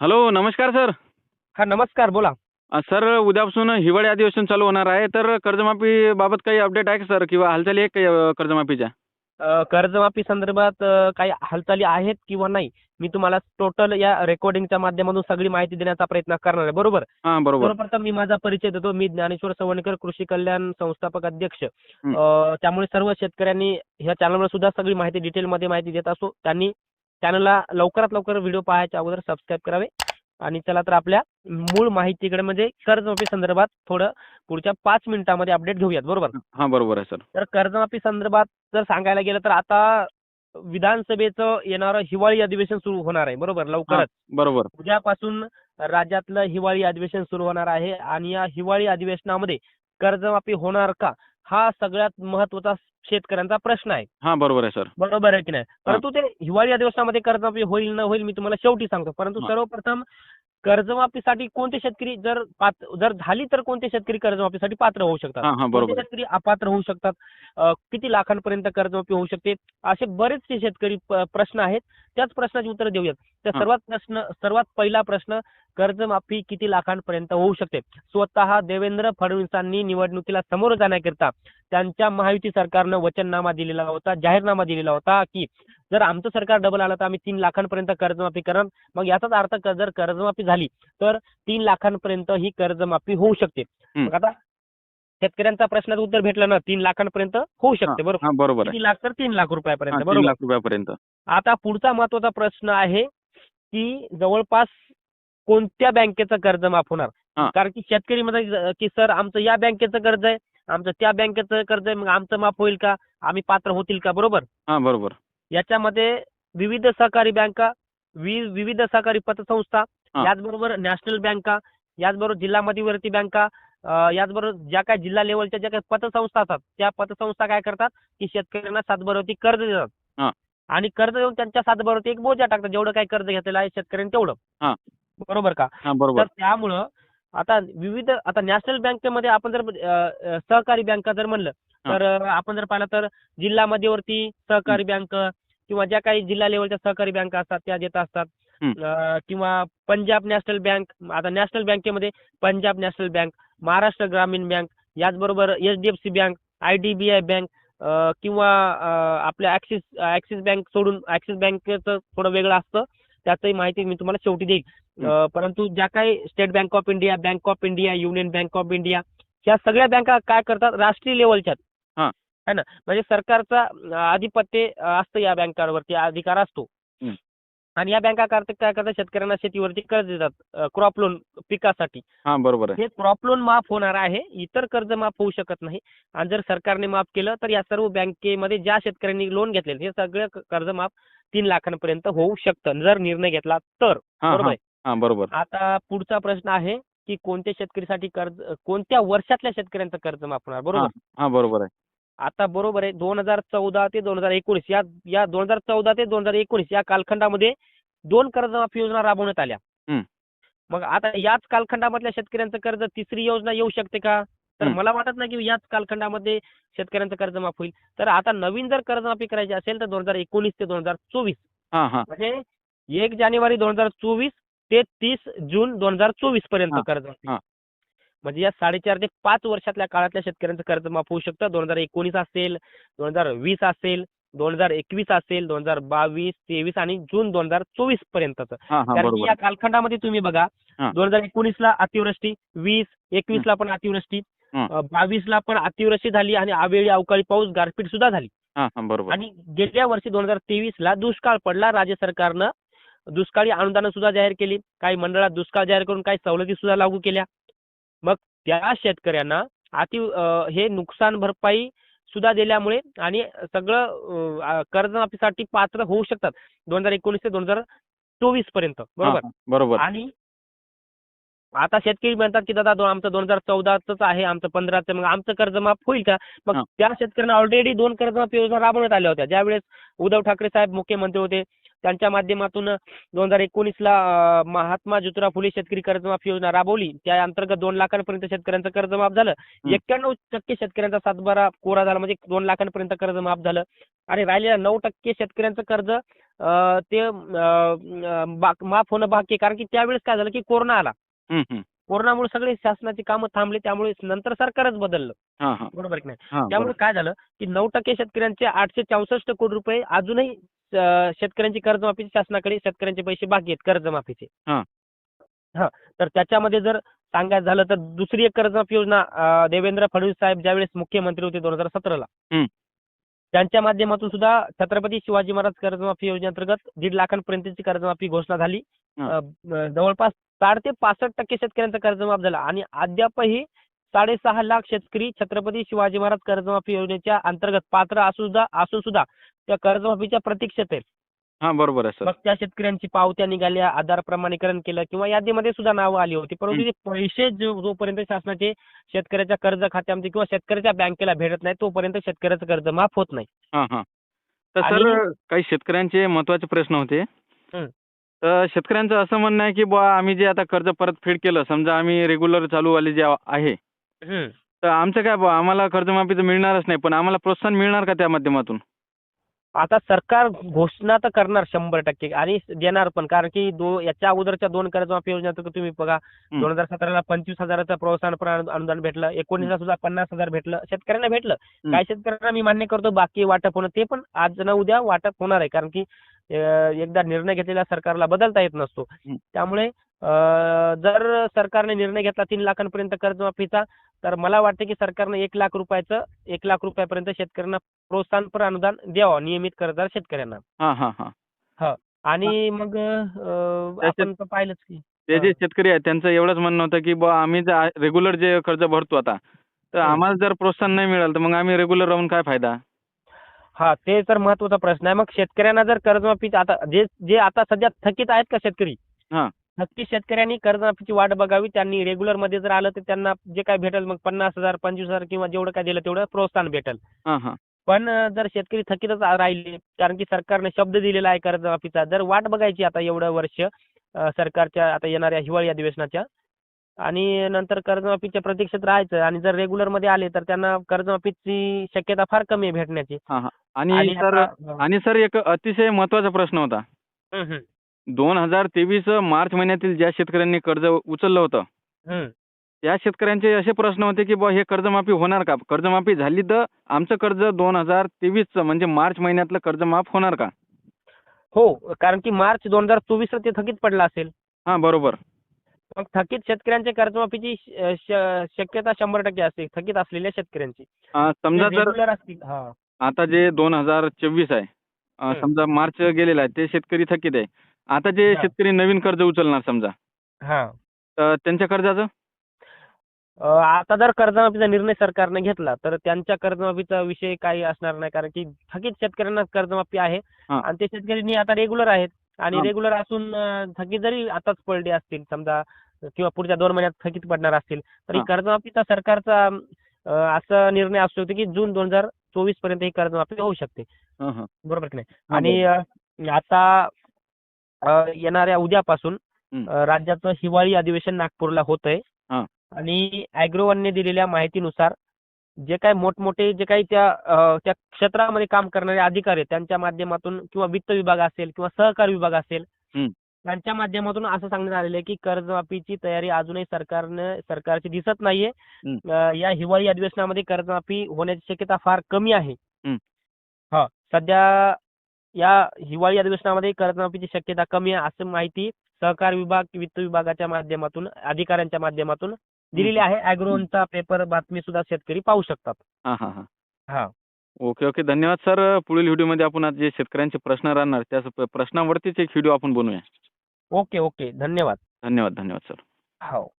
Hello नमस्कार sir. हा नमस्कार बोला. अ, सर उद्यापासून हिवाळी अधिवेशन चालू होणार आहे तर कर्जमाफी बाबत काही अपडेट आहे का सर किंवा हालचाली आहे काही अ, कर्जमाफीच्या? अ, कर्जमाफी संदर्भात अ, काही हालचाली आहेत किंवा नाही मी तुम्हाला टोटल या रेकॉर्डिंगच्या माध्यमातून सगळी माहिती देण्याचा प्रयत्न करणार आहे बरोबर? हां बरोबर. सर्वप्रथम मी माझा परिचय देतो मी ज्ञानेश्वर सवणकर कृषी कल्याण संस्थापक अध्यक्ष. अ, त्यामुळे सर्व शेतकऱ्यांनी ह्या चॅनलवर सुद्धा सगळी माहिती डिटेलमध्ये माहिती देत असो त्यांनी चॅनलला लवकरात लवकर व्हिडिओ पाहायच्या अगोदर सबस्क्राईब करावे. आणि चला तर आपल्या मूळ माहितीकडे म्हणजे कर्जमाफी संदर्भात थोडं पुढच्या पाच मिनिटामध्ये अपडेट घेऊयात बरोबर? हां बरोबर आहे सर. तर कर्जमाफी संदर्भात जर सांगायला गेलं तर आता विधानसभेचं येणारं हिवाळी अधिवेशन सुरू होणार आहे बरोबर? लवकरच. बरोबर. उद्यापासून राज्यातलं हिवाळी अधिवेशन सुरू होणार आहे. आणि या हिवाळी अधिवेशनामध्ये कर्जमाफी होणार का? हा सगळ्यात महत्त्वाचा शेतकऱ्यांचा प्रश्न आहे. हां बरोबर आहे सर. बरोबर आहे की नाही? परंतु ते हिवाळी अधिवेशनामध्ये कर्जमाफी होईल न होईल मी तुम्हाला शेवटी सांगतो. परंतु. सर्वप्रथम कर्जमाफीसाठी कोणते शेतकरी जर जर झाली तर कोणते शेतकरी कर्जमाफीसाठी पात्र होऊ शकतात? कोणते शेतकरी अपात्र होऊ शकतात? किती लाखांपर्यंत कर्जमाफी होऊ शकते? असे बरेचसे शेतकरी प्रश्न आहेत. त्याच प्रश्नाची उत्तर देऊयात. तर. सर्वात प्रश्न सर्वात पहिला प्रश्न कर्जमाफी किती लाखांपर्यंत होऊ शकते? स्वतः देवेंद्र फडणवीसांनी निवडणुकीला समोर जाण्याकरिता त्यांच्या महायुती सरकारनं वचननामा दिलेला होता जाहीरनामा दिलेला होता की जर आमचं सरकार डबल आलं तर आम्ही तीन लाखांपर्यंत कर्जमाफी करणार मग याचाच अर्थ क- जर कर्जमाफी झाली तर तीन लाखांपर्यंत ही कर्जमाफी होऊ शकते. मग आता शेतकऱ्यांचा प्रश्नाचं उत्तर भेटलं ना तीन लाखांपर्यंत होऊ शकते बरोबर? बरोबर किती लाख तर तीन लाख रुपयापर्यंत तीन बरोबर? लाख रुपयापर्यंत. आता पुढचा महत्त्वाचा प्रश्न आहे की जवळपास कोणत्या बँकेचं कर्ज माफ होणार. कारण की शेतकरी म्हणतात की सर आमचं या बँकेचं कर्ज आहे आमचं त्या बँकेचं कर्ज आहे मग आमचं माफ होईल का आम्ही पात्र होतील का बरोबर हां बरोबर याच्यामध्ये विविध सहकारी बँका विविध सहकारी पतसंस्था. याचबरोबर नॅशनल बँका याचबरोबर जिल्हा मध्यवर्ती बँका याचबरोबर ज्या काही जिल्हा लेवलच्या ज्या काही पतसंस्था असतात त्या पतसंस्था काय करतात की शेतकऱ्यांना सातबारावरती कर्ज. देतात आणि कर्ज देऊन त्यांच्या सातबारावरती एक बोजा टाकतात जेवढं काही कर्ज घेतलेलं आहे शेतकऱ्यांनी तेवढं. बरोबर का? हां बरोबर. तर त्यामुळं आता विविध आता नॅशनल बँकेमध्ये आपण जर अं, सहकारी बँका जर म्हणलं. तर आपण जर पाहिलं तर जिल्हा मध्यवर्ती सहकारी बँक किंवा ज्या काही जिल्हा लेवलच्या सहकारी बँका असतात त्या देत असतात. हं. अं, किंवा पंजाब नॅशनल बँक आता नॅशनल बँकेमध्ये Punjab National Bank Maharashtra Gramin Bank याचबरोबर H D F C Bank I D B I Bank अं, किंवा अं, आपल्या ऍक्सिस ऍक्सिस बँक सोडून ऍक्सिस बँकेचं थोडं वेगळं असतं. त्याचंही माहिती मी तुम्हाला शेवटी देईल अं, परंतु ज्या काही State Bank of India Bank of India Union Bank of India ह्या सगळ्या बँका काय करतात? राष्ट्रीय लेवलच्या हा. ना? म्हणजे सरकारचा आधिपत्य असतं या बँकांवरती अधिकार असतो. आणि या बँका काय करतात? शेतकऱ्यांना शेतीवरती कर्ज देतात क्रॉप लोन पिकासाठी. हां बरोबर हे क्रॉप लोन माफ होणार आहे इतर कर्ज माफ होऊ शकत नाही. आणि जर सरकारने माफ केलं तर या सर्व बँकेमध्ये ज्या शेतकऱ्यांनी लोन घेतलेले हे सगळं कर्ज माफ तीन लाखांपर्यंत होऊ शकतं. जर निर्णय घेतला तर. बरोबर आहे? बरोबर. आता पुढचा प्रश्न आहे की कोणत्या शेतकरीसाठी कर्ज कोणत्या वर्षातल्या शेतकऱ्यांचं कर्ज माफ होणार बरोबर? बरोबर आहे. आता बरोबर आहे दोन हजार चौदा ते दोन हजार एकोणीस या या दोन हजार चौदा ते दोन हजार एकोणीस या कालखंडामध्ये दोन कर्जमाफी योजना राबवण्यात आल्या. मग आता याच कालखंडामधल्या शेतकऱ्यांचं कर्ज तिसरी योजना येऊ शकते का? तर. मला वाटत नाही की याच कालखंडामध्ये शेतकऱ्यांचं कर्ज माफ होईल. तर आता नवीन जर कर्जमाफी करायची असेल तर दोन हजार एकोणीस ते दोन हजार चोवीस. हां हां. म्हणजे एक जानेवारी दोन हजार चोवीस ते तीस जून दोन हजार चोवीसपर्यंत कर्ज हां. म्हणजे या साडेचार ते पाच वर्षातल्या काळातल्या शेतकऱ्यांचं कर्ज माफ होऊ शकतं. दोन हजार एकोणीस असेल दोन हजार वीस असेल दोन हजार एकवीस असेल दोन हजार बावीस तेवीस आणि जून दोन हजार चोवीस पर्यंतचं. हां हां कारण की बरोबर. या कालखंडामध्ये तुम्ही बघा हां. दोन हजार एकोणीसला अतिवृष्टी वीस एकवीसला पण अतिवृष्टी हं. अं, बावीसला पण अतिवृष्टी झाली आणि अवेळी अवकाळी पाऊस गारपीट सुद्धा झाली. हां हां बरोबर. आणि गेल्या वर्षी दोन हजार तेवीसला दुष्काळ पडला राज्य सरकारनं दुष्काळी अनुदानं सुद्धा जाहीर केली. काही मंडळात दुष्काळ जाहीर करून काही सवलती सुद्धा लागू केल्या. मग त्या शेतकऱ्यांना अति अं, हे नुकसान भरपाई सुद्धा दिल्यामुळे आणि सगळं कर्जमाफीसाठी पात्र होऊ शकतात दोन हजार एकोणीस ते दोन हजार चोवीसपर्यंत. बरोबर? बरोबर. आणि आता शेतकरी म्हणतात की दादा आमचं दोन हजार चौदाच आहे आमचं पंधराचं मग आमचं कर्ज माफ होईल का? मग. त्या शेतकऱ्यांना ऑलरेडी दोन कर्जमाफी योजना राबवण्यात आल्या होत्या. ज्यावेळेस उद्धव ठाकरे साहेब मुख्यमंत्री होते त्यांच्या माध्यमातून दोन हजार एकोणीसला महात्मा ज्योतिराव फुले शेतकरी कर्जमाफी योजना राबवली. त्या अंतर्गत दोन लाखांपर्यंत शेतकऱ्यांचं कर्ज माफ झालं. एक्क्याण्णव टक्के शेतकऱ्यांचा सातबारा कोरा झाला. म्हणजे दोन लाखांपर्यंत कर्ज माफ झालं. आणि राहिलेल्या नऊ टक्के शेतकऱ्यांचं कर्ज ते माफ होणं बाकी आहे. कारण की त्यावेळेस काय झालं की कोरोना आला. कोरोनामुळे सगळे शासनाची कामं थांबली. त्यामुळे नंतर सरकारच बदललं. बरोबर की नाही? त्यामुळे काय झालं की नऊ टक्के शेतकऱ्यांचे आठशे चौसष्ट कोटी रुपये अजूनही शेतकऱ्यांची कर्जमाफी शासनाकडे शेतकऱ्यांचे पैसे बाकी आहेत कर्जमाफीचे हां. हा तर त्याच्यामध्ये जर सांगायचं झालं तर दुसरी एक कर्जमाफी योजना देवेंद्र फडणवीस साहेब ज्यावेळेस मुख्यमंत्री होते दोन हजार सतराला. त्यांच्या माध्यमातून सुद्धा छत्रपती शिवाजी महाराज कर्जमाफी योजनेअंतर्गत दीड लाखांपर्यंतची कर्जमाफी घोषणा झाली जवळपास साठ ते पासष्ट टक्के शेतकऱ्यांचा कर्जमाफ झाला आणि अद्यापही साडेसहा लाख शेतकरी छत्रपती शिवाजी महाराज कर्जमाफी योजनेच्या अंतर्गत पात्र असून सुद्धा असून सुद्धा त्या कर्जमाफीच्या प्रतीक्षेत आहेत. हां बरोबर आहे सर. मग त्या शेतकऱ्यांची पावत्या निघाल्या आधार प्रमाणीकरण केलं किंवा यादीमध्ये सुद्धा नावं आली होती. परंतु. ते पैसे जो जोपर्यंत शासनाचे शेतकऱ्याच्या कर्ज खात्यामध्ये किंवा शेतकऱ्याच्या बँकेला भेटत नाही तोपर्यंत शेतकऱ्याचं कर्ज माफ होत नाही. हां हां. तर आणि- सर काही शेतकऱ्यांचे महत्त्वाचे प्रश्न होते. हं. तर शेतकऱ्यांचं असं म्हणणं आहे की बुवा आम्ही जे आता कर्ज परतफेड केलं समजा आम्ही रेग्युलर चालूवाले जे आहे. हं. तर आमचं काय बुवा आम्हाला कर्जमाफी तर मिळणारच नाही पण आम्हाला प्रोत्साहन मिळणार का त्या माध्यमातून? आता सरकार घोषणा तर करणार शंभर टक्के आणि देणार पण कारण की दो याच्या अगोदरच्या दोन कर्जमाफी योजना तर तुम्ही बघा. दोन हजार सतराला पंचवीस हजाराचं प्रोत्साहन प्र- अनुदान भेटलं एकोणीसला सुद्धा पन्नास हजार भेटलं शेतकऱ्यांना भेटलं. काही शेतकऱ्यांना मी मान्य करतो बाकी वाटप होणं ते पण आज ना उद्या वाटप होणार आहे कारण की एकदा निर्णय घेतलेल्या सरकारला बदलता येत नसतो. त्यामुळे जर सरकारने निर्णय घेतला तीन लाखांपर्यंत कर्जमाफीचा तर मला वाटतं की सरकारनं एक लाख रुपयाचं एक लाख रुपयापर्यंत शेतकऱ्यांना प्रोत्साहनपर अनुदान द्यावं नियमित कर्जदार शेतकऱ्यांना. हां आणि मग आपण पाहिलंच की. ते जे. शेतकरी आहेत त्यांचं एवढंच म्हणणं होतं की आम्ही रेग्युलर जे कर्ज भरतो आता तर. आम्हाला जर प्रोत्साहन नाही मिळालं तर मग आम्ही रेग्युलर राहून काय फायदा? हा ते तर महत्त्वाचा प्रश्न आहे. मग शेतकऱ्यांना जर कर्जमाफी आता जे जे आता सध्या थकीत आहेत का शेतकरी? थकीत शेतकऱ्यांनी कर्जमाफीची वाट बघावी. त्यांनी रेग्युलरमध्ये जर आलं तर त्यांना जे काय भेटेल मग पन्नास हजार पंचवीस हजार किंवा जेवढं काय दिलं तेवढं प्रोत्साहन भेटेल. हां हां. पण जर शेतकरी थकीतच राहिले कारण की सरकारने शब्द दिलेला आहे कर्जमाफीचा जर वाट बघायची आता एवढं वर्ष सरकारच्या आता येणाऱ्या हिवाळी अधिवेशनाच्या आणि नंतर कर्जमाफीच्या प्रतीक्षेत राहायचं आणि जर रेग्युलरमध्ये आले तर त्यांना कर्जमाफीची शक्यता फार कमी आहे भेटण्याची. आणि सर एक अतिशय महत्त्वाचा प्रश्न होता. दोन हजार तेवीस मार्च महिन्यातील ज्या शेतकऱ्यांनी कर्ज उचललं होतं. त्या शेतकऱ्यांचे असे प्रश्न होते की बुवा हे कर्जमाफी होणार का? कर्जमाफी झाली तर आमचं कर्ज दोन हजार तेवीसचं म्हणजे मार्च महिन्यातलं कर्ज माफ होणार का? हो कारण की मार्च दोन हजार चोवीसला ते थकीत पडलं असेल. हां बरोबर. मग थकीत शेतकऱ्यांच्या कर्जमाफीची श- श- शक्यता शंभर टक्के असते थकीत असलेल्या शेतकऱ्यांची. अं, समजा जर असतील हा. आता जे दोन हजार चोवीस आहे अं, हं. समजा मार्च गेलेला आहे ते शेतकरी थकीत आहे. आता जे हा. शेतकरी नवीन कर्ज उचलणार समजा हा तर त्यांच्या कर्जाचं अं, आता जर कर्जमाफीचा निर्णय सरकारने घेतला तर त्यांच्या कर्जमाफीचा विषय काही असणार नाही कारण की थकीत शेतकऱ्यांना कर्जमाफी आहे हा. आणि ते शेतकरी आता रेग्युलर आहेत आणि हा. रेग्युलर असून अं, थकीत जरी आताच पडले असतील समजा किंवा पुढच्या दोन महिन्यात थकीत पडणार असतील तरी हा. कर्जमाफीचा सरकारचा अं, असा निर्णय असू शकतो की जून दोन हजार चोवीसपर्यंत ही कर्जमाफी होऊ शकते हां हां बरोबर की नाही आणि अं, आता येणाऱ्या उद्यापासून राज्याचं हिवाळी अधिवेशन नागपूरला होतंय हा. आणि अॅग्रोवनने दिलेल्या माहितीनुसार जे काही मोठमोठे जे काही त्या त्या क्षेत्रामध्ये काम करणारे अधिकारी आहेत त्यांच्या माध्यमातून किंवा वित्त विभाग असेल किंवा सहकार विभाग असेल. त्यांच्या माध्यमातून असं सांगण्यात आलेलं आहे की कर्जमाफीची तयारी अजूनही सरकारनं सरकारची दिसत नाहीये या हिवाळी अधिवेशनामध्ये कर्जमाफी होण्याची शक्यता फार कमी आहे. हा सध्या या हिवाळी अधिवेशनामध्ये कर्जमाफीची शक्यता कमी आहे असं माहिती सहकार विभाग वित्त विभागाच्या माध्यमातून अधिकाऱ्यांच्या माध्यमातून दिलेली आहे. अॅग्रोनचा पेपर बातमी सुद्धा शेतकरी पाहू शकतात. हां हां हां. हा. Okay okay. धन्यवाद सर. पुढील व्हिडिओमध्ये आपण आज जे शेतकऱ्यांचे प्रश्न राहणार त्या प्रश्नावरतीच एक व्हिडिओ आपण बनवूया. Okay okay. धन्यवाद. धन्यवाद धन्यवाद सर. हो.